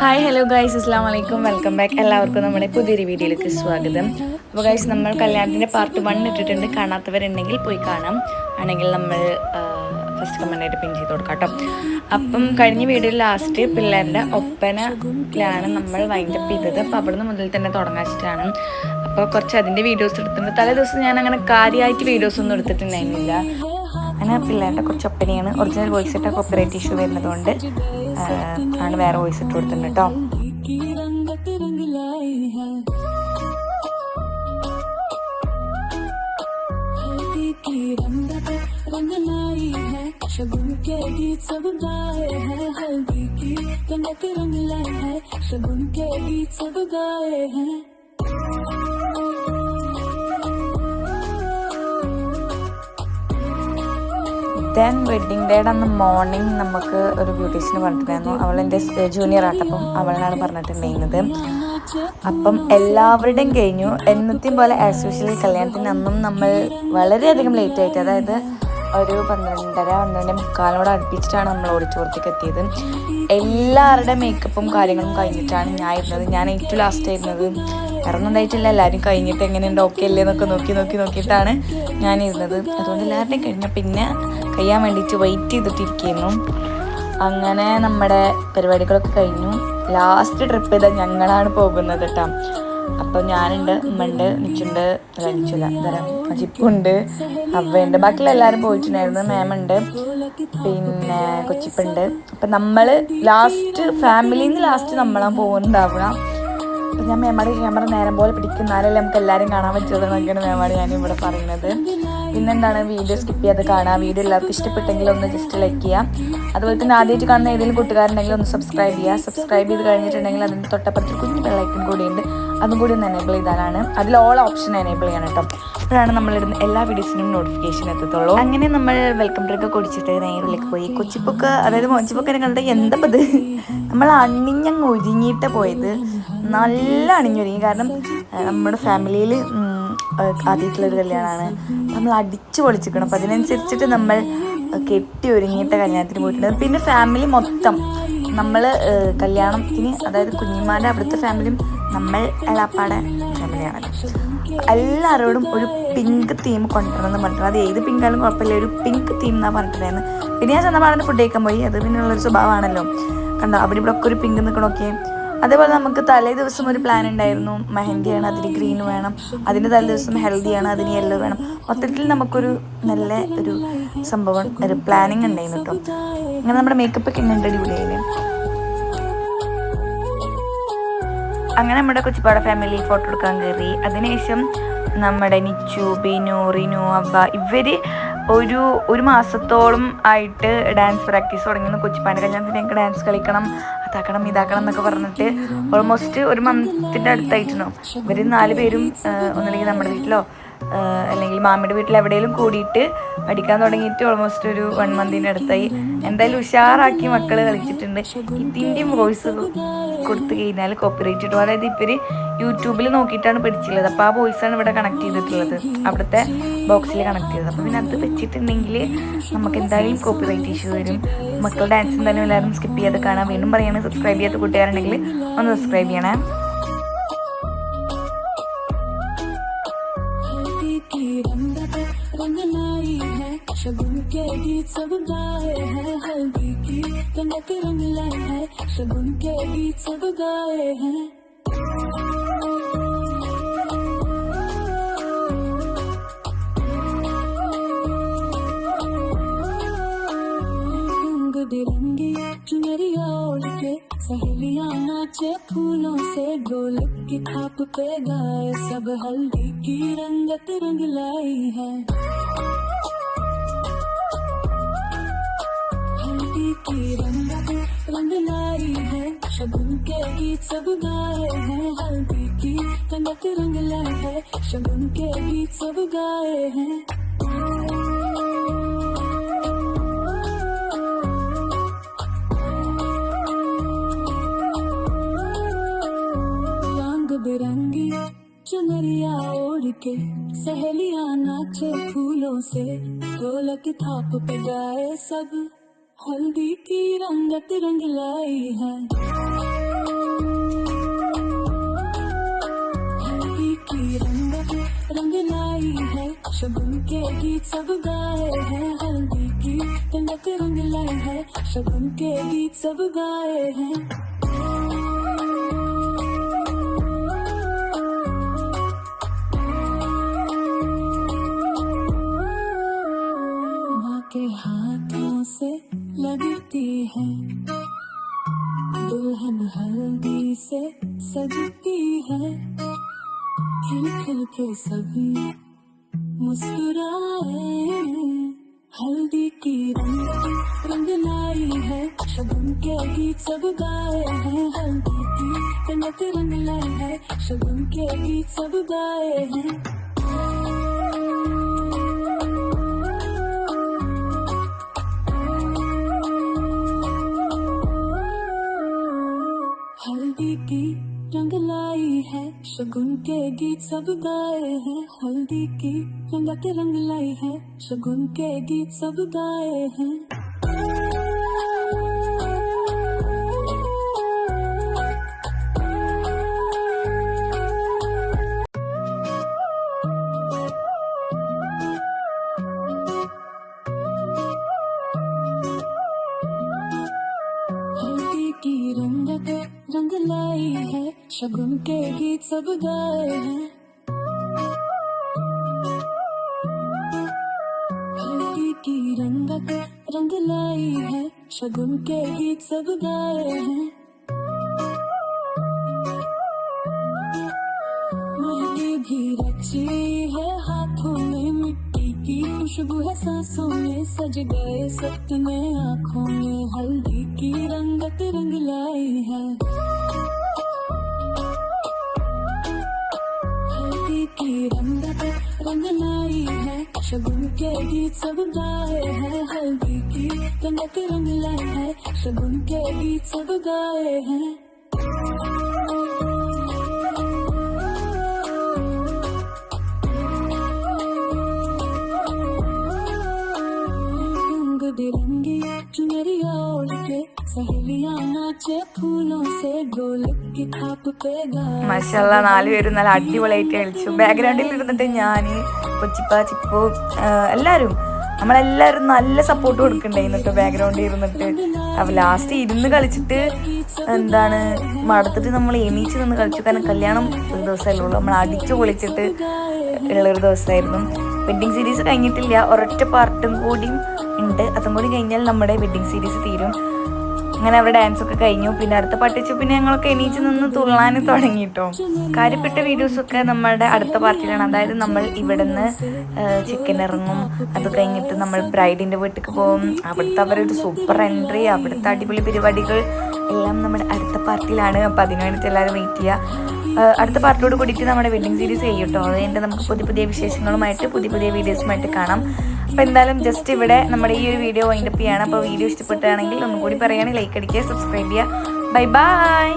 Hi hello guys അസ്സാം വലൈക്കും welcome back എല്ലാവർക്കും നമ്മുടെ പുതിയൊരു വീഡിയോയിലേക്ക് സ്വാഗതം. അപ്പോൾ ഗൈസ് നമ്മൾ കല്യാണത്തിന്റെ പാർട്ട് വൺ ഇട്ടിട്ടുണ്ട്. കാണാത്തവരുണ്ടെങ്കിൽ പോയി കാണാം. ആണെങ്കിൽ നമ്മൾ ഫസ്റ്റ് കമന്റായിട്ട് പിൻ ചെയ്ത് കൊടുക്കാം കേട്ടോ. അപ്പം കഴിഞ്ഞ വീഡിയോ ലാസ്റ്റ് പിള്ളേരുടെ ഒപ്പനയിലാണ് നമ്മൾ വൈൻഡപ്പ് ചെയ്തത്. അപ്പോൾ അവിടുന്ന് മുതൽ തന്നെ തുടങ്ങാൻ വെച്ചിട്ടാണ്. അപ്പോൾ കുറച്ച് അതിന്റെ വീഡിയോസ് എടുത്തിട്ടുണ്ട്. തലേ ദിവസം ഞാൻ അങ്ങനെ കാര്യമായിട്ട് വീഡിയോസ് ഒന്നും എടുത്തിട്ടുണ്ടായിരുന്നില്ല. അങ്ങനെ പിള്ളേരുടെ കുറച്ച് ഒപ്പനയാണ് ഒറിജിനൽ വോയിസ് ഇട്ട കോപ്പറേറ്റ് ഇഷ്യൂ വരുന്നതുകൊണ്ട് ആ, ആണ് വേറെ വോയിസ് ഇട്ട് കൊടുത്തിട്ടുണ്ട് കേട്ടോ की रंगत रंग लाई है हल्दी की रंगत रंग लाई है शगुन के गीत सब गाए हैं हल्दी की रंगत रंग लाई है शगुन के गीत सब गाए हैं ദെൻ വെഡിങ് ഡേയുടെ അന്ന് മോർണിംഗ് നമുക്ക് ഒരു ബ്യൂട്ടീഷ്യന് പറഞ്ഞിട്ടുണ്ടായിരുന്നു. അവൾ എന്റെ ജൂനിയർ ആട്ടപ്പം അവളാണ് പറഞ്ഞിട്ടുണ്ടായിരുന്നത്. അപ്പം എല്ലാവരുടെയും കഴിഞ്ഞു. എന്നത്തെയും പോലെ ആസ് യൂഷ്വൽ കല്യാണത്തിന് അന്നും നമ്മൾ വളരെയധികം ലേറ്റ് ആയിട്ട് അതായത് ഒരു പന്ത്രണ്ടര പന്ത്രണ്ട് മുക്കാലോട് അടുപ്പിച്ചിട്ടാണ് നമ്മൾ ഓഡിറ്റോറിയത്തേക്ക് എത്തിയത്. എല്ലാവരുടെ മേക്കപ്പും കാര്യങ്ങളും കഴിഞ്ഞിട്ടാണ് ഞാൻ ഇരുന്നത്. ഞാൻ ഏറ്റവും ലാസ്റ്റ് ആയിരുന്നത്. വേറെ എന്തായിട്ടില്ല എല്ലാവരും കഴിഞ്ഞിട്ട് എങ്ങനെയുണ്ട്? ഓക്കെ അല്ലേ എന്നൊക്കെ നോക്കി നോക്കി നോക്കിയിട്ടാണ് ഞാൻ ഇരുന്നത് അതുകൊണ്ട് എല്ലാവരുടെയും കഴിഞ്ഞ പിന്നെ കഴിയാൻ വേണ്ടിയിട്ട് വെയിറ്റ് ചെയ്തിട്ടിരിക്കുന്നു. അങ്ങനെ നമ്മുടെ പരിപാടികളൊക്കെ കഴിഞ്ഞു. ലാസ്റ്റ് ട്രിപ്പ് ഇതാ ഞങ്ങളാണ് പോകുന്നത് കേട്ടോ. അപ്പോൾ ഞാനുണ്ട് ഉമ്മയുണ്ട് നിച്ചുണ്ട് നിച്ചില്ല തരാം ജിപ്പുണ്ട് അവയുണ്ട് ബാക്കിയുള്ള എല്ലാവരും പോയിട്ടുണ്ടായിരുന്നു. മാമുണ്ട് പിന്നെ കൊച്ചിപ്പുണ്ട് അപ്പം നമ്മൾ ലാസ്റ്റ് ഫാമിലിയിൽ നിന്ന് ലാസ്റ്റ് നമ്മളാണ് പോകുന്നുണ്ടാവുക. അപ്പം ഞാൻ മേമാടി ക്യാമറ നേരം പോലെ പിടിക്കുന്നാലല്ലേ നമുക്ക് എല്ലാവരും കാണാൻ പറ്റുള്ളൂ എന്നൊക്കെയാണ് ഞാൻ ഇവിടെ പറയുന്നത്. പിന്നെന്താണ് വീഡിയോ സ്കിപ്പ് ചെയ്യാതെ കാണുക വീഡിയോ എല്ലാവർക്കും ഇഷ്ടപ്പെട്ടെങ്കിൽ ഒന്ന് ജസ്റ്റ് ലൈക്ക് ചെയ്യുക അതുപോലെ തന്നെ ആദ്യമായിട്ട് കാണുന്ന ഏതെങ്കിലും കൂട്ടുകാരുണ്ടെങ്കിൽ ഒന്ന് സബ്സ്ക്രൈബ് ചെയ്യുക സബ്സ്ക്രൈബ് ചെയ്ത് കഴിഞ്ഞിട്ടുണ്ടെങ്കിൽ അതിന് തൊട്ടപ്പുറത്ത് കുഞ്ഞു ബെല്ലൈക്കൺ കൂടിയുണ്ട് അതും കൂടി ഒന്ന് എനേബിൾ ചെയ്താലാണ് അതിൽ ഓൾ ഓപ്ഷൻ എനേബിൾ ചെയ്യണം കേട്ടോ. അപ്പോഴാണ് നമ്മളിടുന്ന എല്ലാ വീഡിയോസിനും നോട്ടിഫിക്കേഷൻ എത്തത്തുള്ളൂ. അങ്ങനെ നമ്മൾ വെൽക്കം ഡ്രിങ്ക് കുടിച്ചിട്ട് നേരിലേക്ക് പോയി. കൊച്ചിപ്പൊക്കെ അതായത് മോച്ചിപ്പൊക്കെ കണ്ടിട്ട് എന്താ ഇത് നമ്മൾ അണിഞ്ഞങ്ങ് ഒരുങ്ങിയിട്ട് പോയത്. നല്ല അണിഞ്ഞൊരുങ്ങി. കാരണം നമ്മുടെ ഫാമിലിയിൽ ആദ്യമായിട്ടുള്ളൊരു കല്യാണമാണ് നമ്മൾ അടിച്ചു പൊളിച്ചിരിക്കണം. അപ്പം അതിനനുസരിച്ചിട്ട് നമ്മൾ കെട്ടി ഒരുങ്ങിയിട്ട കല്യാണത്തിന് പോയിട്ടുണ്ട്. പിന്നെ ഫാമിലി മൊത്തം നമ്മൾ കല്യാണത്തിന് അതായത് കുഞ്ഞിമാരുടെ അവിടുത്തെ ഫാമിലിയും നമ്മൾ എളാപ്പാടെ ഫാമിലിയാണ്. എല്ലാവരോടും ഒരു പിങ്ക് തീം കൊണ്ടുവരണം എന്ന് പറഞ്ഞിട്ടുണ്ട്. അത് ഏത് പിങ്കാലും കുഴപ്പമില്ല. ഒരു പിങ്ക് തീം എന്നാണ് പറഞ്ഞിട്ടുണ്ടായിരുന്നു. പിന്നെ ഞാൻ ചെന്നപാടെ ഫുഡ് കഴിക്കാൻ പോയി. അത് പിന്നെ ഉള്ളൊരു സ്വഭാവമാണല്ലോ. കണ്ടോ? അവിടെ ഇവിടെ ഒക്കെ ഒരു പിങ്ക് നിൽക്കണമൊക്കെ അതേപോലെ നമുക്ക് തലേ ദിവസം ഒരു പ്ലാൻ ഉണ്ടായിരുന്നു. മെഹന്തിയാണ് അതിന് ഗ്രീൻ വേണം അതിന് തലേ ദിവസം ഹെൽത്തിയാണ് അതിന് യെല്ലോ വേണം. മൊത്തത്തിൽ നമുക്കൊരു നല്ല ഒരു സംഭവം ഒരു പ്ലാനിങ് ഉണ്ടായിരുന്നു കേട്ടോ. അങ്ങനെ നമ്മുടെ മേക്കപ്പ് ഒക്കെ എങ്ങനെ അടിപൊളിയായിരുന്നു അങ്ങനെ നമ്മുടെ കൊച്ചിപ്പാട ഫാമിലി ഫോട്ടോ എടുക്കാൻ കയറി. അതിനുശേഷം നമ്മുടെ നിച്ചു ബിനു റിനു അബ്ബ ഇവർ ഒരു ഒരു മാസത്തോളം ആയിട്ട് ഡാൻസ് പ്രാക്ടീസ് തുടങ്ങി കൊച്ചിപ്പാന്റെ കല്യാണത്തിന് ഞങ്ങൾക്ക് ഡാൻസ് കളിക്കണം അതാക്കണം ഇതാക്കണം എന്നൊക്കെ പറഞ്ഞിട്ട് ഓൾമോസ്റ്റ് ഒരു മന്തിന്റെ അടുത്തായിട്ടുണ്ടോ ഇവർ നാല് പേരും ഒന്നുമില്ലെങ്കിൽ നമ്മുടെ വീട്ടിലോ അല്ലെങ്കിൽ മാമിയുടെ വീട്ടിൽ എവിടെയെങ്കിലും കൂടിയിട്ട് പഠിക്കാൻ തുടങ്ങിയിട്ട് ഓൾമോസ്റ്റ് ഒരു വൺ മന്തിന്റെ അടുത്തായി. എന്തായാലും ഉഷാറാക്കി മക്കൾ കളിച്ചിട്ടുണ്ട്. ഇതിന്റെയും വോയിസ് കൊടുത്തു കഴിഞ്ഞാൽ കോപ്പിറൈറ്റ് കിട്ടും അതായത് ഇവർ യൂട്യൂബിൽ നോക്കിയിട്ടാണ് പഠിച്ചിട്ടുള്ളത്. അപ്പോൾ ആ വോയിസാണ് ഇവിടെ കണക്ട് ചെയ്തിട്ടുള്ളത്. അവിടുത്തെ ബോക്സിൽ കണക്ട് ചെയ്തത്. അപ്പോൾ പിന്നെ അത് വെച്ചിട്ടുണ്ടെങ്കിൽ നമുക്ക് എന്തായാലും കോപ്പിറൈറ്റ് ഇഷ്യൂ വരും. മക്കൾ ഡാൻസ് എന്തായാലും എല്ലാവരും സ്കിപ്പ് ചെയ്യാതെ കാണാം. വീണ്ടും പറയുകയാണ് സബ്സ്ക്രൈബ് ചെയ്യാത്ത കൂട്ടുകാരുണ്ടെങ്കിൽ ഒന്ന് സബ്സ്ക്രൈബ് ചെയ്യണേ. गीत सब गाए हैं हल्दी की रंगत रंग लाई है, शगुन के गीत सब गाए हैं। रंग बिरंगी चुनरिया ओढ़ के सहेलियाँ नाचे फूलों से, ढोलक की थाप पे गाए सब हल्दी की, रंगत रंग लाई है। की रंगत रंग लाई है, शगुन के गीत सब गाए हैं, हल्दी की रंगत रंग लाई है, शगुन के गीत सब गाए हैं। रंग बिरंगी चुनरिया ओढ़ के, सहेलियाँ नाचे फूलों से, ढोलक थाप पे गाए सब। हल्दी की रंगत रंग लाई है। हल्दी की रंगत रंग लाई है। शगुन के गीत सब गाए हैं। हल्दी की रंगत रंग लाई है। शगुन के गीत सब गाए हैं। हल्दी की रंग रंग लाई है। शगुन के गीत सब गाए हैं। हल्दी की रंग लाई है। शगुन के गीत सब गाए हैं। शगुन के गीत सब गाए हैं, हल्दी की रंगत रंग लाई है। शगुन के गीत सब गाए हैं। शगुन के गीत सब गाए हैं। हल्दी की रंगत रंग लाई है शगुन के गीत सब गाए हैं। मेहंदी भी रची है, हाथों में मिट्टी की खुशबू है, सांसों में सज गए सपने, आँखों में हल्दी की रंगत रंग लाई है। गीत सब गाए हैं, हल्दी की रंगत रंग लाई है, शगुन के गीत सब गाए हैं। रंग बिरंगी चुनरिया ओढ़ के सहेलियाँ नाचे फूलों से, ढोलक की गाए മഷല്ല നാല് പേരും നല്ല അടിപൊളിയായിട്ട് കളിച്ചു. ബാക്ക്ഗ്രൗണ്ടിൽ ഇരുന്നിട്ട് ഞാൻ കൊച്ചിപ്പ ചിപ്പു എല്ലാവരും നമ്മളെല്ലാവരും നല്ല സപ്പോർട്ട് കൊടുക്കണ്ടായിരുന്നു കേട്ടോ ബാക്ക്ഗ്രൗണ്ടിൽ ഇരുന്നിട്ട്. ലാസ്റ്റ് ഇരുന്ന് കളിച്ചിട്ട് എന്താണ് മടത്തിട്ട് നമ്മൾ എണീച്ച് നിന്ന് കളിച്ചു. കാരണം കല്യാണം ഒരു ദിവസമല്ലേ ഉള്ളൂ. നമ്മൾ അടിച്ചു പൊളിച്ചിട്ട് ഉള്ളൊരു ദിവസമായിരുന്നു. വെഡ്ഡിങ് സീരീസ് കഴിഞ്ഞിട്ടില്ല. ഒരൊറ്റ പാർട്ടും കൂടിയും ഉണ്ട്. അതും കൂടി കഴിഞ്ഞാൽ നമ്മുടെ വെഡ്ഡിങ് സീരീസ് തീരും. അങ്ങനെ അവിടെ ഡാൻസ് ഒക്കെ കഴിഞ്ഞു. പിന്നെ അടുത്ത പട്ടിച്ചു പിന്നെ ഞങ്ങളൊക്കെ എണീച്ച് നിന്ന് തുള്ളാൻ തുടങ്ങി കേട്ടോ കാര്യപ്പെട്ട വീഡിയോസൊക്കെ നമ്മളുടെ അടുത്ത പാർട്ടിയിലാണ് അതായത് നമ്മൾ ഇവിടുന്ന് ചിക്കൻ ഇറങ്ങും. അത് കഴിഞ്ഞിട്ട് നമ്മൾ ബ്രൈഡിന്റെ വീട്ടിലേക്ക് പോകും. അവിടുത്തെ അവരൊരു സൂപ്പർ എൻട്രി അവിടുത്തെ അടിപൊളി പരിപാടികൾ എല്ലാം നമ്മുടെ അടുത്ത പാർട്ടിയിലാണ് അപ്പോൾ അതിന് വേണ്ടിയിട്ട് എല്ലാവരും വെയിറ്റ് ചെയ്യുക അടുത്ത പാർട്ടിയോട് കൂടിയിട്ട് നമ്മുടെ വെഡിങ് സീരീസ് ചെയ്യും കേട്ടോ അതുകൊണ്ട് നമുക്ക് പുതിയ പുതിയ വിശേഷങ്ങളുമായിട്ട് പുതിയ പുതിയ വീഡിയോസുമായിട്ട് കാണാം. അപ്പോൾ എന്തായാലും ജസ്റ്റ് ഇവിടെ നമ്മുടെ ഈ ഒരു വീഡിയോ വൈൻഡപ്പ് ചെയ്യാണ്. അപ്പോൾ വീഡിയോ ഇഷ്ടപ്പെട്ടാണെങ്കിൽ ഒന്നും കൂടി പറയുകയാണെങ്കിൽ ലൈക്ക് അടിക്കുക സബ്സ്ക്രൈബ് ചെയ്യുക. Bye bye